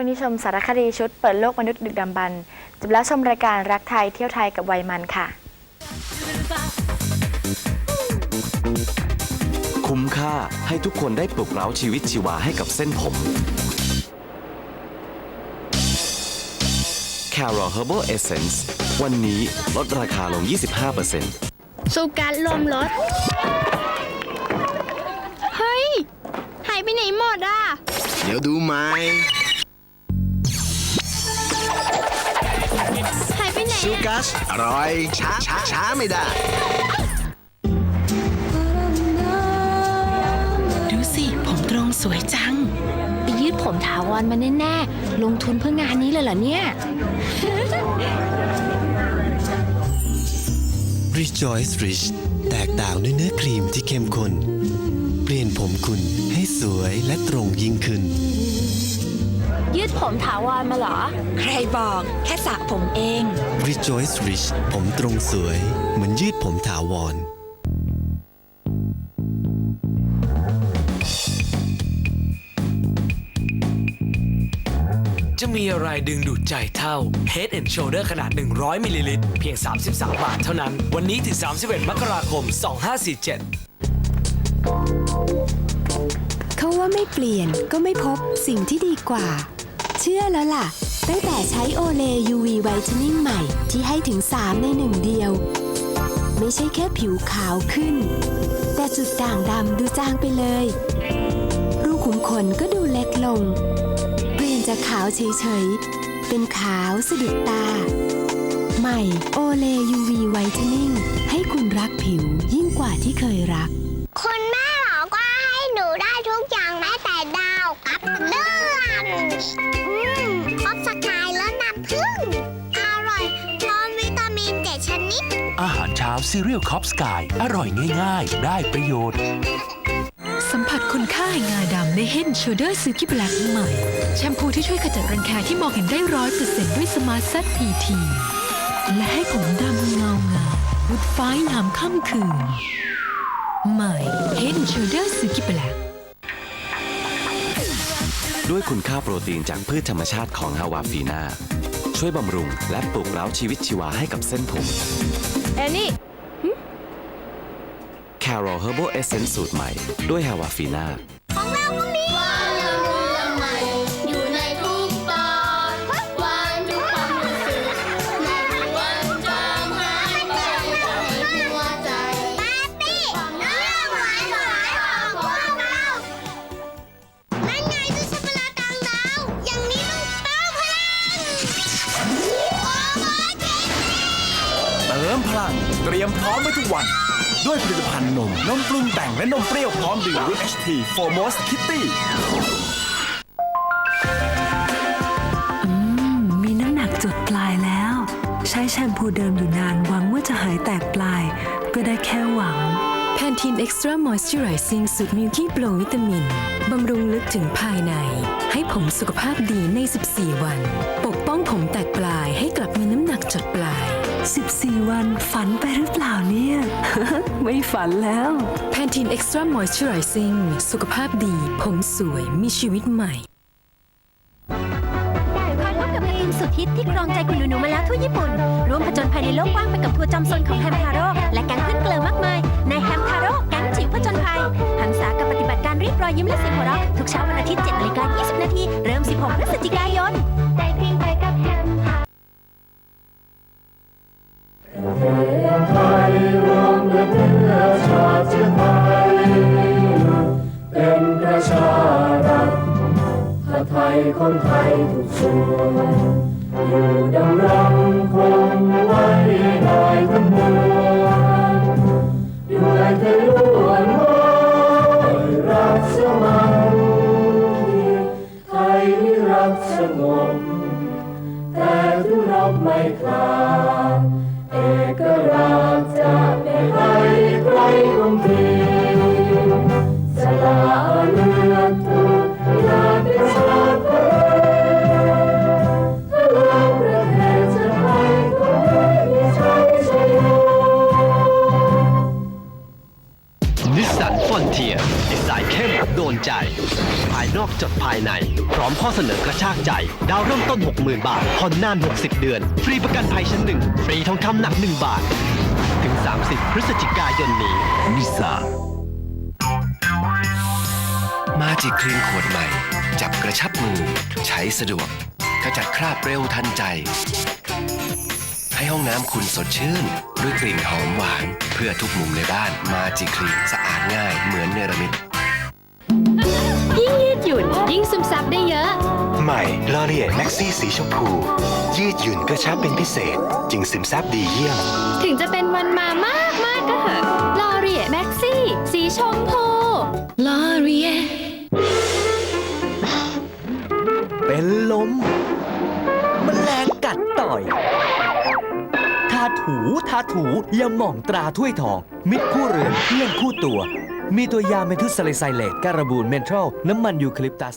ช่วงนี้ชมสารคดีชุดเปิดโลกมนุษย์ดึกดำบรรพ์จบแล้วชมรายการรักไทยเที่ยวไทยกับวัยมันค่ะ คุ้มค่าให้ทุกคนได้ปลุกเร้าชีวิตชีวาให้กับเส้นผม Carol Herbal Essence วันนี้ลดราคาลง 25%สูการลมรถ เฮ้ย หายไปไหนหมดอะ เดี๋ยวดูไหม ซูอะกัส อร่อย ช้าช้าช้าไม่ได้ ดูสิ ผมตรงสวยจัง ไปยืดผมถาวรมาแน่ๆ ลงทุนเพื่องานนี้เลยเหรอเนี่ย Rejoice Rich แตกต่างด้วยเนื้อครีมที่เข้มข้น เปลี่ยนผมคุณให้สวยและตรงยิ่งขึ้น ยืดผมถาวรมาเหรอ ใครบอกแค่สระผมเอง Rejoice Rich ผมตรงสวย เหมือนยืดผมถาวร จะมีอะไรดึงดูดใจเท่า Head and Shoulder ขนาด 100 มิลลิลิตร เพียง 33 บาทเท่านั้น วันนี้ถึง 31 มกราคม 2547เขาว่า ไม่เปลี่ยนก็ไม่พบสิ่งที่ดีกว่า เชื่อแล้วล่ะ ตั้งแต่ใช้โอเล UV Whitening ใหม่ที่ให้ถึง 3 ในหนึ่งเดียว ไม่ใช่แค่ผิวขาวขึ้น แต่จุดด่างดำดูจางไปเลย รูขุมขนก็ดูเล็กลง เปลี่ยนจากขาวเฉยๆ เป็นขาวสะดุดตา ใหม่โอเล UV Whitening ให้คุณรักผิวยิ่งกว่าที่เคยรัก คุณแม่ อนอืมครบสกายแล้วน้ำผึ้งอร่อยพร้อมวิตามินเจ็ดชนิด อาหารเช้าซีเรียลคอปสกาย อร่อยง่ายๆ ได้ประโยชน์ สัมผัสคุณค่าแห่งงาดำใน Head Shoulder Silky Black ใหม่ แชมพูที่ช่วยขจัดรังแคที่มองเห็นได้ร้อยเปอร์เซ็นต์ด้วยสมาร์ทเซตพีทีและให้ผมดำเงางามวุดฟ้ายามค่ำคืน ใหม่ Head Shoulder Silky Black ด้ วยคุณค่าโปรตีนจากพืชธรรมชาติของฮาวาฟีนาช่วยบำรุงและปลุกเร้าชีวิตชีวาให้กับเส้นผมเอนี่ Carol Herbal Essence สูตรใหม่ด้วยฮาวาฟีนาของเราก็มี พลัง เตรียมพร้อมไว้ทุกวัน ด้วยผลิตภัณฑ์นม นมปรุงแต่งและนมเปรี้ยวพร้อมดื่มด้วย HT Formos Kitty อืม มีน้ำหนักจดปลายแล้ว ใช้แชมพูเดิมอยู่นานหวังว่าจะหายแตกปลาย ก็ได้แค่หวังแพนทีนเอ็กซ์ตร้า o อยส์เจอไรซิ่งสูตรมิลกี้โปรวิตามิน บำรุงลึกถึงภายใน ให้ผมสุขภาพดีใน 14 วัน ปกป้องผมแตกปลาย วันฝันไปหรือเปล่าเนี่ย ไม่ฝันแล้วแพนทีนเอ็กซ์ตร้า o อยส์เจอไรซิ่งสุขภาพดี ผมสวย มีชีวิตใหม่คอยพบกับการ์ตูนสุดฮิตที่ครองใจคุณหนูๆมาแล้วทั่วญี่ปุ่น ร่วมผจญภัยในโลกกว้างไปกับทัวร์จำซนของแฮมทาโร่และแก๊งเพื่อนเกลือมากมาย ในแฮมทาโร่แก๊งจิ๋วผจญภัยหันษากับปฏิบัติการเรียกรอยยิ้มและเสียงหัวเราะทุกเช้าวันอาทิตย์7นาฬิกา20นาทีเริ่ม 16พฤศจิกายน คนไทยทุกส่วนอยู่ดำรงคงไว้หน่อยทั้งมวลอยู่ในไทยล้วนไว้รักสมัคคีไทยรักสงบแต่ทุรบไม่คลาด ใจ ภายนอกจดภายใน พร้อมข้อเสนอกระชากใจ ดาวเริ่มต้น 60,000 บาทผ่อนนาน 60 เดือน ฟรีประกันภัยชั้นหนึ่งฟรีทองคำหนัก 1 บาท ถึง 30 พฤศจิกายนนี้นิสามาจิกครีมขวดใหม่ จับกระชับมือ ใช้สะดวกขจัดคราบเร็วทันใจ ให้ห้องน้ำคุณสดชื่น ด้วยกลิ่นหอมหวาน เพื่อทุกมุมในบ้านมาจิครีมสะอาดง่ายเหมือน มซับได้เยอะ ใหม่ลอรีเอแม็กซี่สีชมพู ยืดหยุ่นกระชับเป็นพิเศษ จึงซึมซับดีเยี่ยม ถึงจะเป็นวันมามากมากๆก็เหอะลอเรียแม็กซี่สีชมพูลอรีเอเป็นลมมแมลงกัดต่อยทาถูทาถูยาหม่องตราถ้วยทอง มิตรคู่เรือนเพื่อนคู่ตัว มีตัวยาเมทุสซาลิไซเลตการบูนเมนทรัลน้ำมันยูคาลิปตัส